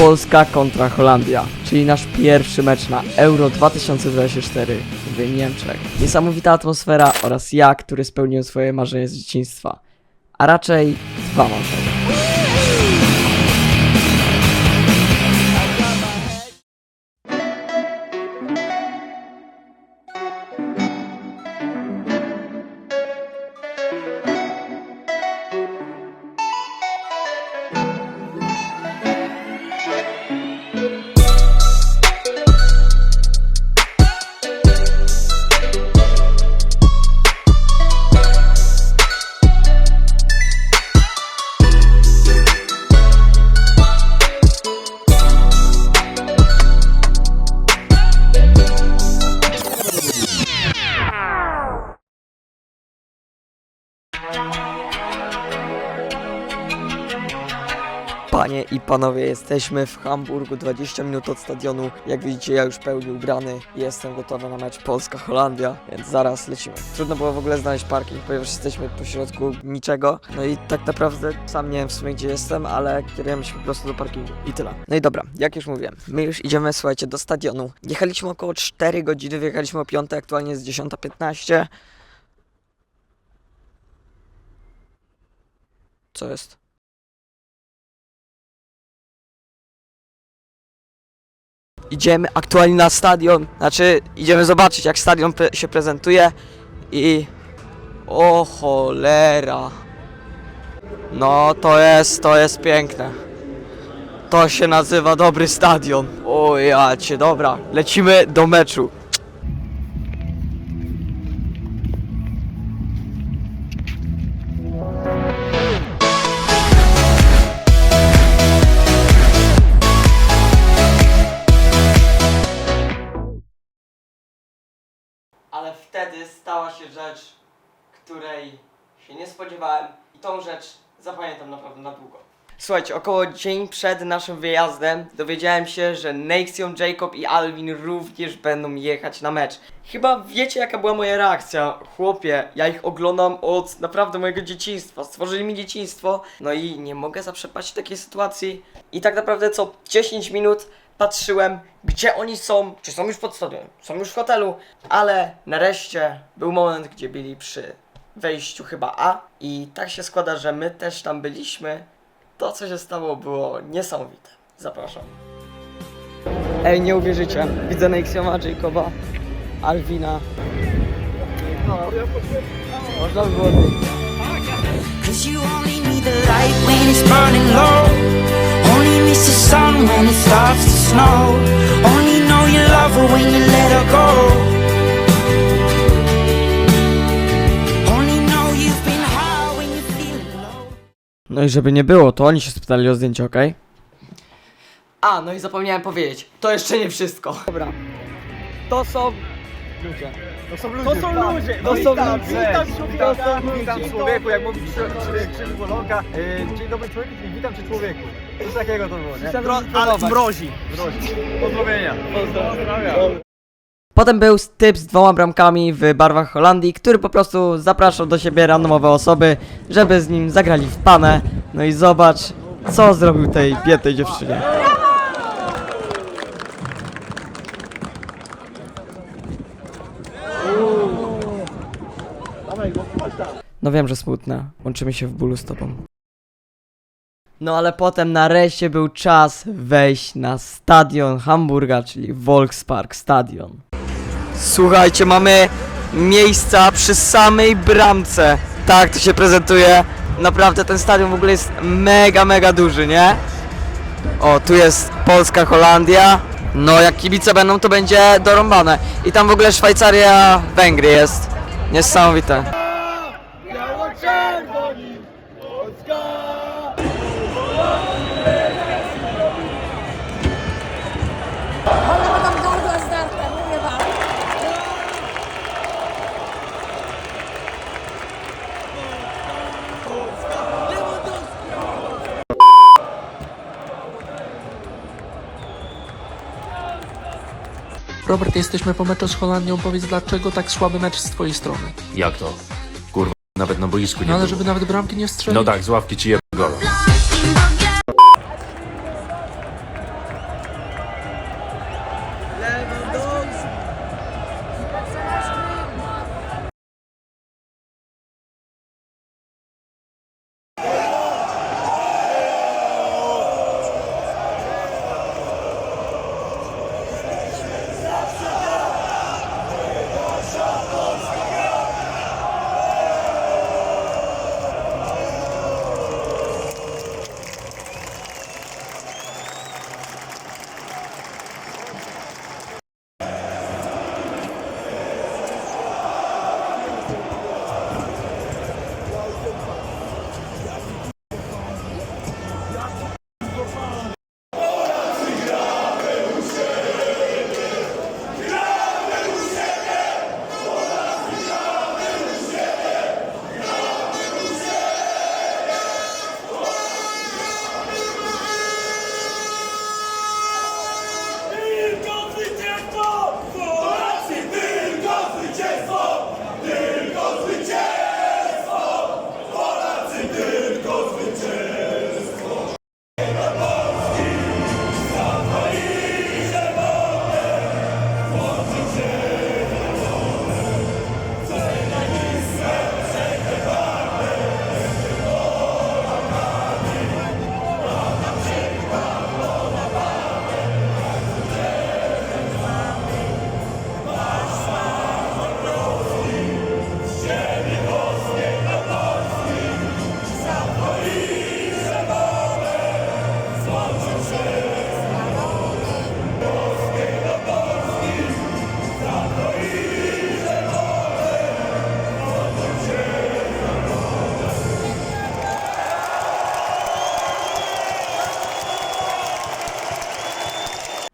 Polska kontra Holandia, czyli nasz pierwszy mecz na Euro 2024 w Niemczech. Niesamowita atmosfera oraz ja, który spełniłem swoje marzenie z dzieciństwa. A raczej dwa marzenia. Panie i panowie, jesteśmy w Hamburgu, 20 minut od stadionu. Jak widzicie, ja już pełni ubrany. Jestem gotowy na mecz Polska-Holandia, więc zaraz lecimy. Trudno było w ogóle znaleźć parking, ponieważ jesteśmy pośrodku niczego. No i tak naprawdę sam nie wiem w sumie gdzie jestem, ale kierujemy się po prostu do parkingu. I tyle. No i dobra, jak już mówiłem, my już idziemy, słuchajcie, do stadionu. Jechaliśmy około 4 godziny, wyjechaliśmy o 5, aktualnie jest 10.15. Co jest? Idziemy aktualnie na stadion, znaczy idziemy zobaczyć jak stadion pre się prezentuje i o cholera. No to jest, to jest piękne. To się nazywa dobry stadion. O ja cię, dobra, lecimy do meczu. Ale wtedy stała się rzecz, której się nie spodziewałem i tą rzecz zapamiętam naprawdę na długo. Słuchajcie, około dzień przed naszym wyjazdem dowiedziałem się, że Nexion, Jacob i Alvin również będą jechać na mecz. Chyba wiecie jaka była moja reakcja. Chłopie, ja ich oglądam od naprawdę mojego dzieciństwa. Stworzyli mi dzieciństwo, no i nie mogę zaprzepaść takiej sytuacji. I tak naprawdę co 10 minut patrzyłem, gdzie oni są, czy są już pod stadionem, są już w hotelu, ale nareszcie był moment, gdzie byli przy wejściu chyba A i tak się składa, że my też tam byliśmy. To, co się stało, było niesamowite. Zapraszam. Ej, nie uwierzycie, widzę Nexioma, Jacoba, Alwina. No, można by było... Cause you only need the light when it's burning low. Only miss the sun when it starts to snow. Only know you love her when you let her go. Only know you've been high when you're feeling low. No i żeby nie było, to oni się spytali o zdjęcie, okej? A, no i zapomniałem powiedzieć, to jeszcze nie wszystko. Dobra. To są ludzie. To są ludzie. To są ludzie. To są witam, ludzie. Witam To człowieka. Witam człowieku, jak mówi. E, Dzień dobry człowieku i witam cię człowieku. Coś takiego to było, nie? Ale mrozi. Mrozi. Pozdrowienia. Pozdrawiam. Potem był typ z dwoma bramkami w barwach Holandii, który po prostu zapraszał do siebie randomowe osoby, żeby z nim zagrali w panę. No i zobacz, co zrobił tej biednej dziewczynie. No wiem, że smutne. Łączymy się w bólu z tobą. No ale potem nareszcie był czas wejść na stadion Hamburga, czyli Volkspark Stadion. Słuchajcie, mamy miejsca przy samej bramce. Tak to się prezentuje. Naprawdę ten stadion w ogóle jest mega, mega duży, nie? O, tu jest Polska, Holandia. No, jak kibice będą, to będzie dorąbane. I tam w ogóle Szwajcaria, Węgry jest. Niesamowite. Ale Robert, jesteśmy po meczu z Holandią. Powiedz, dlaczego tak słaby mecz z twojej strony? Jak to? Kurwa, nawet na boisku nie No ale było. żeby nawet bramki nie strzelić. No tak, z ławki ci jeb gola. Lewo.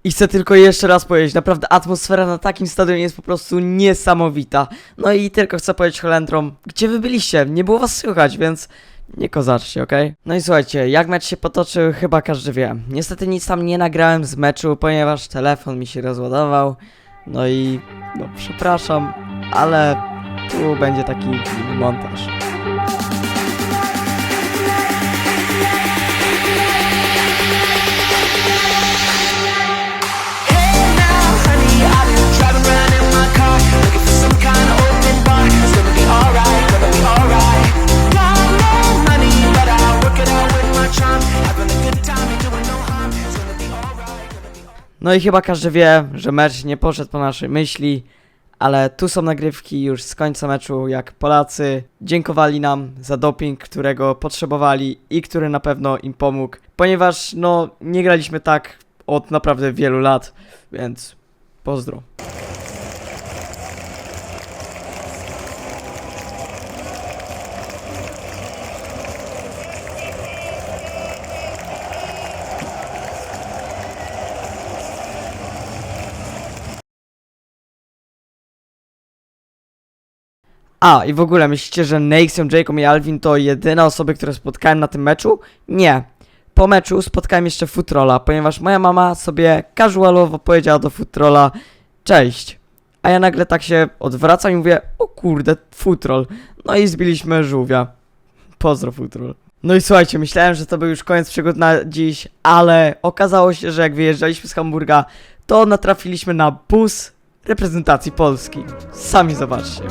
I chcę tylko jeszcze raz powiedzieć, naprawdę atmosfera na takim stadionie jest po prostu niesamowita. No i tylko chcę powiedzieć Holendrom, gdzie wy byliście? Nie było was słychać, więc nie kozaczcie, okej? No i słuchajcie, jak mecz się potoczył, chyba każdy wie. Niestety nic tam nie nagrałem z meczu, ponieważ telefon mi się rozładował. No i, no przepraszam, ale tu będzie taki montaż. No i chyba każdy wie, że mecz nie poszedł po naszej myśli, ale tu są nagrywki już z końca meczu, jak Polacy dziękowali nam za doping, którego potrzebowali i który na pewno im pomógł, ponieważ no nie graliśmy tak od naprawdę wielu lat, więc pozdro. A, i w ogóle myślicie, że Nexion, Jacob i Alvin to jedyne osoby, które spotkałem na tym meczu? Nie. Po meczu spotkałem jeszcze Futrola, ponieważ moja mama sobie casualowo powiedziała do Futrola Cześć. A ja nagle tak się odwracam i mówię O kurde, Futrol. No i zbiliśmy żółwia. Pozdro Futrol. No i słuchajcie, myślałem, że to był już koniec przygód na dziś, ale okazało się, że jak wyjeżdżaliśmy z Hamburga, to natrafiliśmy na bus reprezentacji Polski. Sami zobaczcie.